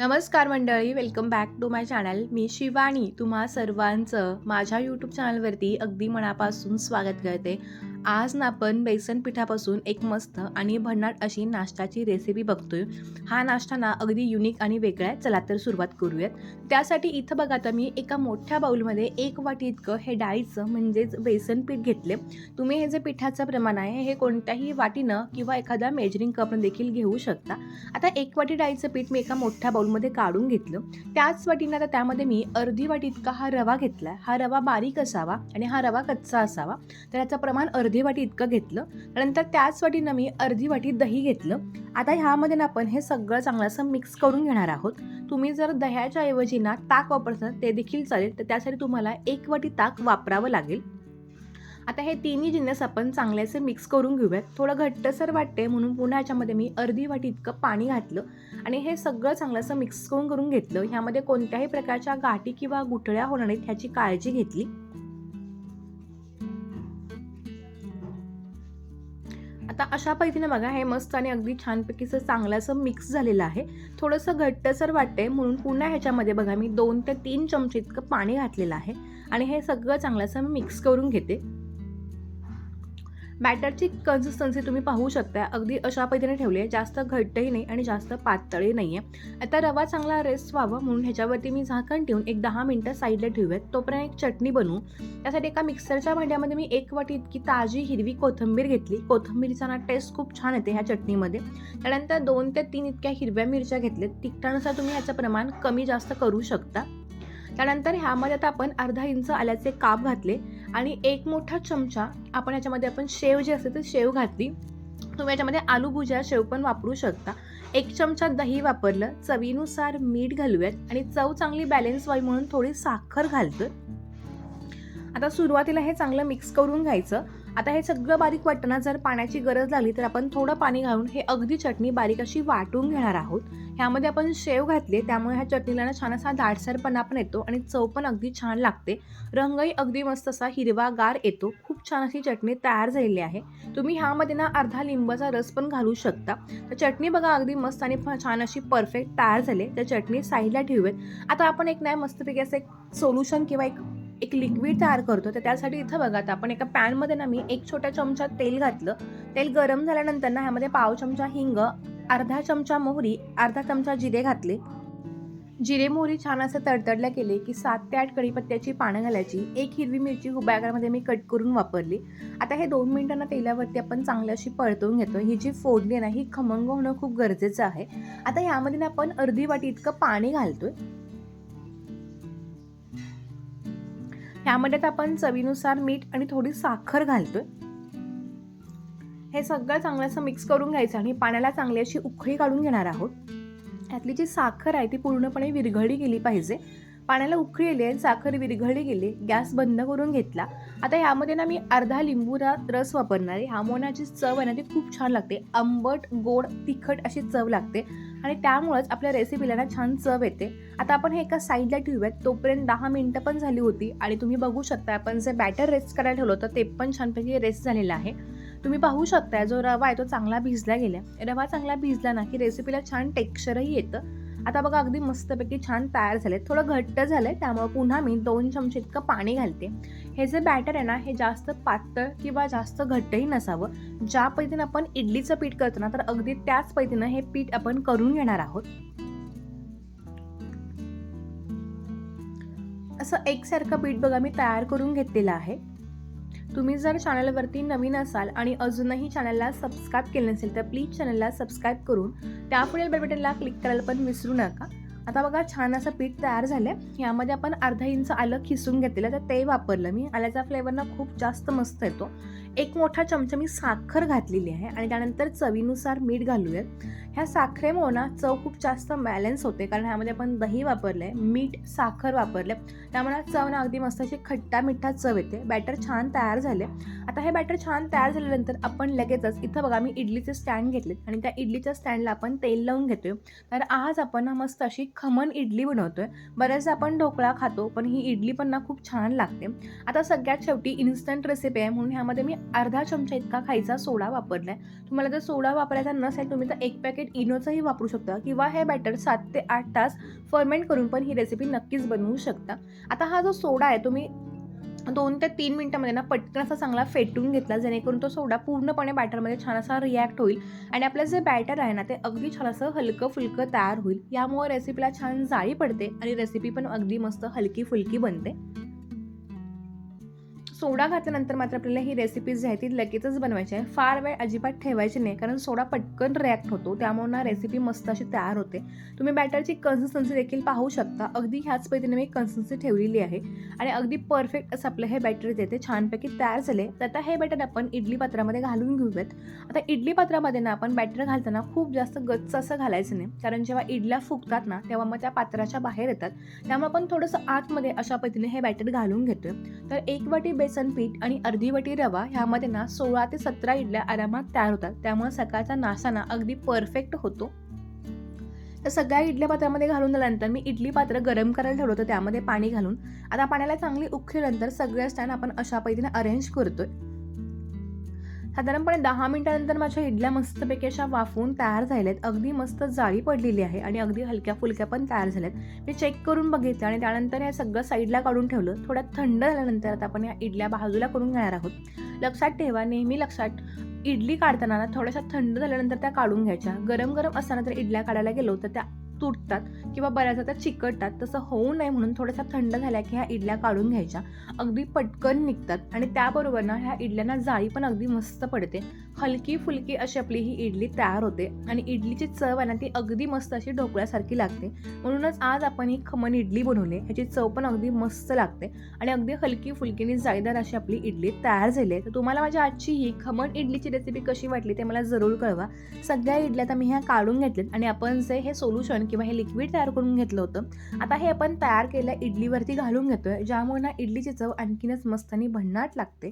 नमस्कार मंडळी welcome back to my channel मी शिवानी. तुम्हा सर्वांचं माझ्या यूट्यूब चॅनलवरती अगदी मनापासून स्वागत करते. आज ना आपण बेसन पिठापासून एक मस्त आणि भन्नाट अशी नाश्त्याची रेसिपी बघतोय. हा नाश्ता ना अगदी युनिक आणि वेगळा आहे. चला तर सुरुवात करूयात. त्यासाठी इथं बघा आता मी एका मोठ्या बाऊलमध्ये एक वाटी इतकं हे डाळीचं म्हणजेच बेसन पीठ घेतले तुम्ही हे जे पिठाचं प्रमाण आहे हे कोणत्याही वाटीनं किंवा एखाद्या मेजरिंग कपनं देखील घेऊ शकता. आता एक वाटी डाळीचं पीठ मी एका मोठ्या बाऊलमध्ये काढून घेतलं. त्याच वाटीनं आता त्यामध्ये मी अर्धी वाटी इतका हा रवा घेतला हा रवा बारीक असावा आणि हा रवा कच्चा असावा. तर याचं प्रमाण अर्धी अर्धी वाटी इतकं घेतलं. त्यानंतर त्याच वाटीनं मी अर्धी वाटी दही घेतलं. आता ह्यामध्ये ना आपण हे सगळं चांगलं असं मिक्स करून घेणार आहोत. तुम्ही जर दह्याच्या ऐवजी ना ताक वापरता ते देखील चालेल. तर त्यासाठी तुम्हाला एक वाटी ताक वापरावं लागेल. आता हे तिन्ही जिन्नस आपण चांगल्याचे मिक्स करून घेऊयात. थोडं घट्टसर वाटते म्हणून पुन्हा याच्यामध्ये मी अर्धी वाटी इतकं पाणी घातलं. आणि हे सगळं चांगलंसं मिक्स करून करून घेतलं. ह्यामध्ये कोणत्याही प्रकारच्या गाठी किंवा गुठळ्या होणार नाहीत ह्याची काळजी घेतली. आता अशा पद्धतीने बघा हे मस्त आणि अगदी छानपैकी असं चांगलं असं मिक्स झालेलं आहे. थोडंसं घट्टसर वाटते म्हणून पुन्हा ह्याच्यामध्ये बघा मी दोन ते तीन चमचे इतकं पाणी घातलेलं आहे. आणि हे सगळं चांगलं असं मी मिक्स करून घेते. बॅटरची कन्सिस्टन्सी तुम्ही पाहू शकता अगदी अशा पद्धतीने ठेवली आहे. जास्त घट्टही नाही आणि जास्त पातळही नाही आहे आता रवा चांगला रेस्ट व्हावा म्हणून ह्याच्यावरती मी झाकण ठेवून एक दहा मिनटं साईडला ठेवूयात. तोपर्यंत एक चटणी बनवू. त्यासाठी एका मिक्सरच्या भांड्यामध्ये मी एक वाटी इतकी ताजी हिरवी कोथिंबीर घेतली. कोथिंबीरचा ना टेस्ट खूप छान येते ह्या चटणीमध्ये. त्यानंतर दोन ते तीन इतक्या हिरव्या मिरच्या घेतल्यात. तिखटानुसार तुम्ही ह्याचं प्रमाण कमी जास्त करू शकता. त्यानंतर ह्यामध्ये आता आपण अर्धा इंच आल्याचे काप घातले. आणि एक मोठा चमचा आपण याच्यामध्ये आपण शेव जे असते ते शेव घातली. तुम्ही याच्यामध्ये आलू भुजिया शेव पण वापरू शकता. एक चमचा दही वापरलं चवीनुसार मीठ घालूयात आणि चव चांगली बॅलेन्स व्हावी म्हणून थोडी साखर घालतोय. आता सुरुवातीला हे चांगलं मिक्स करून घ्यायचं. आता हे सगळं बारीक वाटताना जर पाण्याची गरज लागली तर आपण थोडं पाणी घालून हे अगदी चटणी बारीक अशी वाटून घेणार आहोत. ह्यामध्ये आपण शेव घातले त्यामुळे ह्या चटणीला ना छान असा दाटसरपणा पण येतो आणि चव पण अगदी छान लागते. रंगही अगदी मस्त असा हिरवागार येतो. खूप छान अशी चटणी तयार झालेली आहे. तुम्ही ह्यामध्ये ना अर्धा लिंबाचा रस पण घालू शकता. तर चटणी बघा अगदी मस्त आणि छान अशी परफेक्ट तयार झाली तर चटणी साईडला ठेवूयात. आता आपण एक नाही मस्तपैकी असं एक सोल्युशन किंवा एक एक लिक्विड तयार करतो. तर त्यासाठी इथं बघा आता आपण एका पॅनमध्ये ना मी एक छोट्या चमचा तेल घातलं. तेल गरम झाल्यानंतर ना ह्यामध्ये पाव चमचा हिंग अर्धा चमचा मोहरी अर्धा चमचा जिरे घातले. जिरे मोहरी छान असं तडतडल्या केले की सात ते आठ कढीपत्त्याची पानं घालायची. एक हिरवी मिरची उभ्या आकारामध्ये मी कट करून वापरली. आता हे दोन मिनिटांना तेलावरती आपण चांगली अशी परतवून घेतो. ही जी फोडणी आहे ना ही खमंग होणं खूप गरजेचं आहे. आता यामध्ये ना आपण अर्धी वाटी इतकं पाणी घालतोय. त्यामध्ये आपण चवीनुसार मीठ आणि थोडी साखर घालतोय. हे सगळं चांगलं असं मिक्स करून घ्यायचं आणि पाण्याला चांगली अशी उकळी काढून घेणार आहोत. त्यातली जी साखर आहे ती पूर्णपणे विरघळली गेली पाहिजे. पाण्याला उकळी आली आहे साखर विरघळली गेली गॅस बंद करून घेतला. आता यामध्ये ना मी अर्धा लिंबूचा रस वापरणार आहे. ह्यामुळे जी चव आहे ना ती खूप छान लागते. आंबट गोड तिखट अशी चव लागते. आणि त्यामुळंच आपल्या रेसिपीला ना छान चव येते. आता आपण हे एका साईडला ठेवूयात. तोपर्यंत दहा मिनटं पण झाली होती आणि तुम्ही बघू शकता आपण जे बॅटर रेस्ट करायला ठेवलं होतं ते पण छानपैकी रेस्ट झालेलं आहे. तुम्ही पाहू शकता जो रवा आहे तो चांगला भिजला गेला रवा चांगला भिजला ना की रेसिपीला छान टेक्स्चरही येतं. आता बघा अगदी मस्तपैकी छान तयार झाले थोडं घट्ट झालंय त्यामुळे पुन्हा मी दोन चमचे इतकं पाणी घालते. हे जे बॅटर आहे ना हे जास्त पातळ किंवा जास्त घट्टही नसावं. ज्या पद्धतीनं आपण इडलीचं पीठ करतो ना तर अगदी त्याच पद्धतीनं हे पीठ आपण करून घेणार आहोत. असं एकसारखं पीठ बघा मी तयार करून घेतलेलं आहे. तुम्ही जर चॅनलवरती नवीन असाल आणि अजूनही चॅनलला सबस्क्राईब केलं नसेल तर प्लीज चॅनलला सबस्क्राईब करून त्यापुढील बेल बटनला क्लिक करायला पण विसरू नका. आता बघा छान असं पीठ तयार झालं यामध्ये आपण अर्धा इंच आलं खिसून घेतलेलं तर ते वापरलं मी. आल्याचा फ्लेवर ना खूप जास्त मस्त येतो. एक मोठा चमचा मी साखर घातलेली आहे आणि त्यानंतर चवीनुसार मीठ घालूयात. ह्या साखरेमुळे ना चव खूप जास्त बॅलन्स होते कारण ह्यामध्ये आपण दही वापरलं आहे मीठ साखर वापरले त्यामुळे चव ना अगदी मस्त अशी खट्टा मिठ्ठा चव येते. बॅटर छान तयार झाले. आता हे बॅटर छान तयार झाल्यानंतर आपण लगेचच इथं बघा मी इडलीचे स्टँड घेतलेत आणि त्या इडलीच्या स्टँडला आपण तेल लावून घेतोय. तर आज आपण ना मस्त अशी खमण इडली बनवतोय. बऱ्याचदा आपण ढोकळा खातो पण ही इडली पण ना खूप छान लागते. आता सगळ्यात शेवटी इन्स्टंट रेसिपी आहे म्हणून ह्यामध्ये मी अर्धा चमचा इतका खायचा सोडा वापरला आहे तुम्हाला जर सोडा वापरायचा नसेल तुम्ही तर एक पॅकेट इनोचंही वापरू शकता किंवा हे बॅटर सात ते आठ तास फर्मेंट करून पण ही रेसिपी नक्कीच बनवू शकता. आता हा जो सोडा आहे तुम्ही दोन ते तीन मिनटामध्ये ना पटकन असा चांगला फेटून घेतला जेणेकरून तो सोडा पूर्णपणे बॅटरमध्ये छान असा रिॲक्ट होईल आणि आपलं जे बॅटर आहे ना ते अगदी छान असं हलकं फुलकं तयार होईल. यामुळे रेसिपीला छान जाळी पडते आणि रेसिपी पण अगदी मस्त हलकी फुलकी बनते. सोडा घातल्यानंतर मात्र आपल्याला ही रेसिपी जी आहे ती लगेचच बनवायची आहे. फार वेळ अजिबात ठेवायची नाही कारण सोडा पटकन रिॲक्ट होतो. त्यामुळे ना रेसिपी मस्त अशी तयार होते. तुम्ही बॅटरची कन्सिस्टन्सी देखील पाहू शकता. अगदी ह्याच पद्धतीने मी कन्सिस्टन्सी ठेवलेली आहे. आणि अगदी परफेक्ट असं आपलं हे बॅटर जे ते छानपैकी तयार झाले. तर आता हे बॅटर आपण इडली पात्रामध्ये घालून घेऊयात. आता इडली पात्रामध्ये ना आपण बॅटर घालताना खूप जास्त गच्च असं घालायचं नाही. कारण जेव्हा इडल्या फुगतात ना तेव्हा मग त्या पात्राच्या बाहेर येतात. त्यामुळे आपण थोडंसं आतमध्ये अशा पद्धतीने हे बॅटर घालून घेतोय. तर एक वाटी बेसन पीठ आणि अर्धी वाटी रवा ह्यामध्ये ना सोळा ते सतरा इडल्या आरामात तयार होतात. त्यामुळे सकाळचा नाश्ता ना अगदी परफेक्ट होतो. तर सगळ्या इडल्या पात्रामध्ये घालून झाल्यानंतर मी इडली पात्र गरम करायला ठेवलं होतं त्यामध्ये पाणी घालून. आता पाण्याला चांगली उकळल्यानंतर सगळ्या स्टँड आपण अशा पद्धतीने अरेंज करतोय. साधारणपणे दहा मिनिटानंतर माझ्या इडल्या मस्तपैकी अशा वाफवून तयार झाल्यात. अगदी मस्त जाळी पडलेली आहे आणि अगदी हलक्या फुलक्या पण तयार झाल्यात. मी चेक करून बघितलं आणि त्यानंतर हे सगळं साईडला काढून ठेवलं. थोड्या थंड झाल्यानंतर आता आपण या इडल्या बाजूला करून घेणार आहोत. लक्षात ठेवा नेहमी लक्षात. इडली काढताना थोड्याशा थंड झाल्यानंतर त्या काढून घ्यायच्या. गरम गरम असताना जर इडल्या काढायला गेलो तर त्या तुटतात किंवा बऱ्याचदा त्या चिकटतात तसं होऊ नये म्हणून थोड्याशा थंड झाल्या की ह्या इडल्या काढून घ्यायच्या. अगदी पटकन निघतात आणि त्याबरोबर ना ह्या इडल्यांना जाळी पण अगदी मस्त पडते. हलकी फुलकी अशी आपली ही इडली तयार होते आणि इडलीची चव आहे ना ती अगदी मस्त अशी ढोकळ्यासारखी लागते. म्हणूनच आज आपण ही खमण इडली बनवली ह्याची चव पण अगदी मस्त लागते आणि अगदी हलकी फुलकीने जाळीदार अशी आपली इडली तयार झाली आहे. तर तुम्हाला माझ्या आजची ही खमण इडलीची रेसिपी कशी वाटली ते मला जरूर कळवा. सगळ्या इडल्या आता मी ह्या काढून घेतल्यात आणि आपण जे हे सोल्युशन किंवा हे लिक्विड तयार करून घेतलं होतं आता हे आपण तयार केल्या इडलीवरती घालून घेतोय ज्यामुळे ना इडलीची चव आणखीनच मस्त आणि भन्नाट लागते.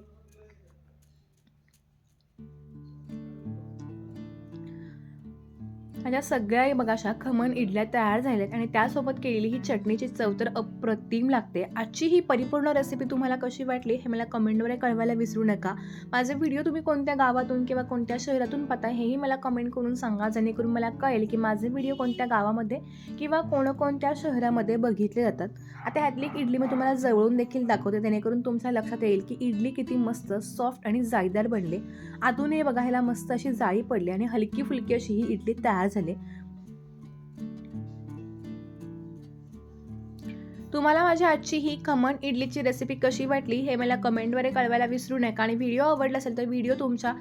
माझ्या सगळ्या बघा अशा खमण इडल्या तयार झाल्यात आणि त्यासोबत केलेली ही चटणीची चव तर अप्रतिम लागते. आजची ही परिपूर्ण रेसिपी तुम्हाला कशी वाटली हे मला कमेंटद्वारे कळवायला विसरू नका. माझे व्हिडिओ तुम्ही कोणत्या गावातून किंवा कोणत्या शहरातून पाहता हेही मला कमेंट करून सांगा जेणेकरून मला कळेल की माझे व्हिडिओ कोणत्या गावामध्ये किंवा कोणकोणत्या शहरामध्ये बघितले जातात. आता ह्यातली इडली मी तुम्हाला जवळून देखील दाखवते जेणेकरून तुमच्या लक्षात येईल की इडली किती मस्त सॉफ्ट आणि जाळीदार बनले. आतून हे बघायला मस्त अशी जाळी पडली आणि हलकी फुलकी अशी ही इडली तयार झाली. तुम्हाला माझ्या आजची ही खमण इडलीची रेसिपी कशी वाटली हे मला कमेंटद्वारे कळवायला विसरू नका. आणि व्हिडिओ आवडला असेल तर व्हिडिओ तुमच्या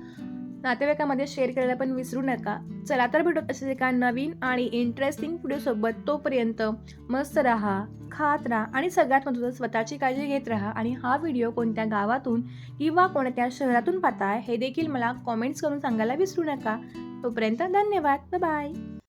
नातेवाईकामध्ये शेअर करायला पण विसरू नका. चला तर भेटत असेल एका नवीन आणि इंटरेस्टिंग व्हिडिओसोबत तोपर्यंत मस्त राहा खात राहा आणि सगळ्यात महत्त्वाचं स्वतःची काळजी घेत राहा आणि हा व्हिडिओ कोणत्या गावातून किंवा कोणत्या शहरातून पाहताय हे देखील मला कॉमेंट्स करून सांगायला विसरू नका. तोपर्यंत धन्यवाद. बाय